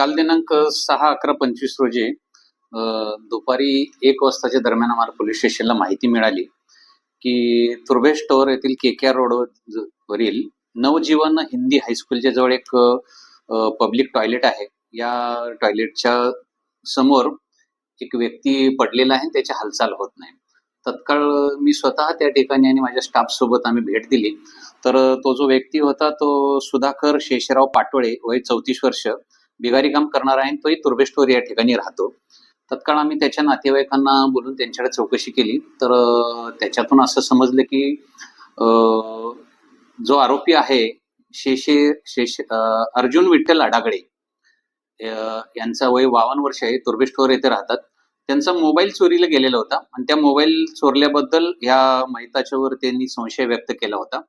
काल दिनांक सहा अकरा पंचवीस रोजी दुपारी एक वाजताच्या दरम्यान आम्हाला पोलीस स्टेशनला माहिती मिळाली की तुर्भे स्टोअर येथील के के आर रोड वरील नवजीवन हिंदी हायस्कूलच्या जवळ एक पब्लिक टॉयलेट आहे. या टॉयलेटच्या समोर एक व्यक्ती पडलेला आहे त्याची हालचाल होत नाही. तत्काळ मी स्वतः त्या ठिकाणी आणि माझ्या स्टाफ सोबत आम्ही भेट दिली. तर तो जो व्यक्ती होता तो सुधाकर शेषराव पाटोळे वय चौतीस वर्ष. बिगारी काम करणारा आहे तोही तुर्भे स्टोअर या ठिकाणी राहतो. तत्काळ आम्ही त्याच्या नातेवाईकांना बोलून त्यांच्याकडे चौकशी केली. तर त्याच्यातून असं समजलं की जो आरोपी आहे शेषे शेष अर्जुन विठ्ठल अडागळे यांचा वय बावन्न वर्ष आहे तुर्भे येथे राहतात. त्यांचा मोबाईल चोरीला गेलेला होता आणि त्या मोबाईल चोरल्याबद्दल ह्या महिताच्यावर त्यांनी संशय व्यक्त केला होता.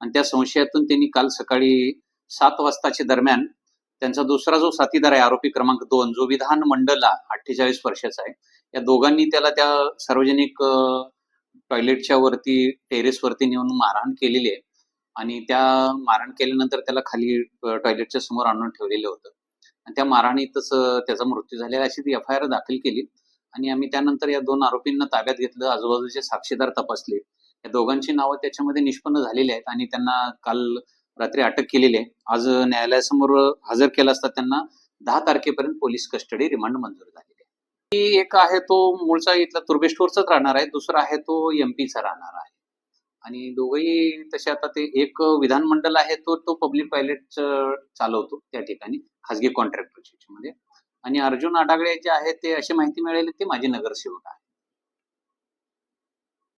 आणि त्या संशयातून त्यांनी काल सकाळी सात वाजताच्या दरम्यान त्यांचा दुसरा जो साथीदार आहे आरोपी क्रमांक दोन जो विधान मंडला अठ्ठेचाळीस वर्षाचा आहे या दोघांनी त्याला त्या सार्वजनिक टॉयलेटच्या वरती टेरेस वरती नेऊन मारहाण केलेली आहे. आणि त्या मारहाण केल्यानंतर त्याला खाली टॉयलेटच्या समोर आणून ठेवलेलं होतं. आणि त्या मारहाणीतच त्याचा मृत्यू झालेला अशी ती एफ आय आर दाखल केली. आणि आम्ही त्यानंतर या दोन आरोपींना ताब्यात घेतलं. आजूबाजूचे साक्षीदार तपासले. या दोघांची नावं त्याच्यामध्ये निष्पन्न झालेली आहेत. आणि त्यांना काल रात्री अटक केलेली आहे. आज न्यायालयासमोर हजर केला असता त्यांना दहा तारखेपर्यंत पोलीस कस्टडी रिमांड मंजूर झालेली आहे. ती एक आहे तो मूळचा इथला तुर्बेश्वरचाच राहणार आहे. दुसरा आहे तो एमपीचा राहणार आहे. आणि दोघंही तसे आता ते एक विधानमंडळ आहे तो तो पब्लिक पायलट चालवतो त्या ठिकाणी खाजगी कॉन्ट्रॅक्टरच्या मध्ये आणि अर्जुन आडागळे जे आहे ते अशी माहिती मिळाली ते माझे नगरसेवक आहे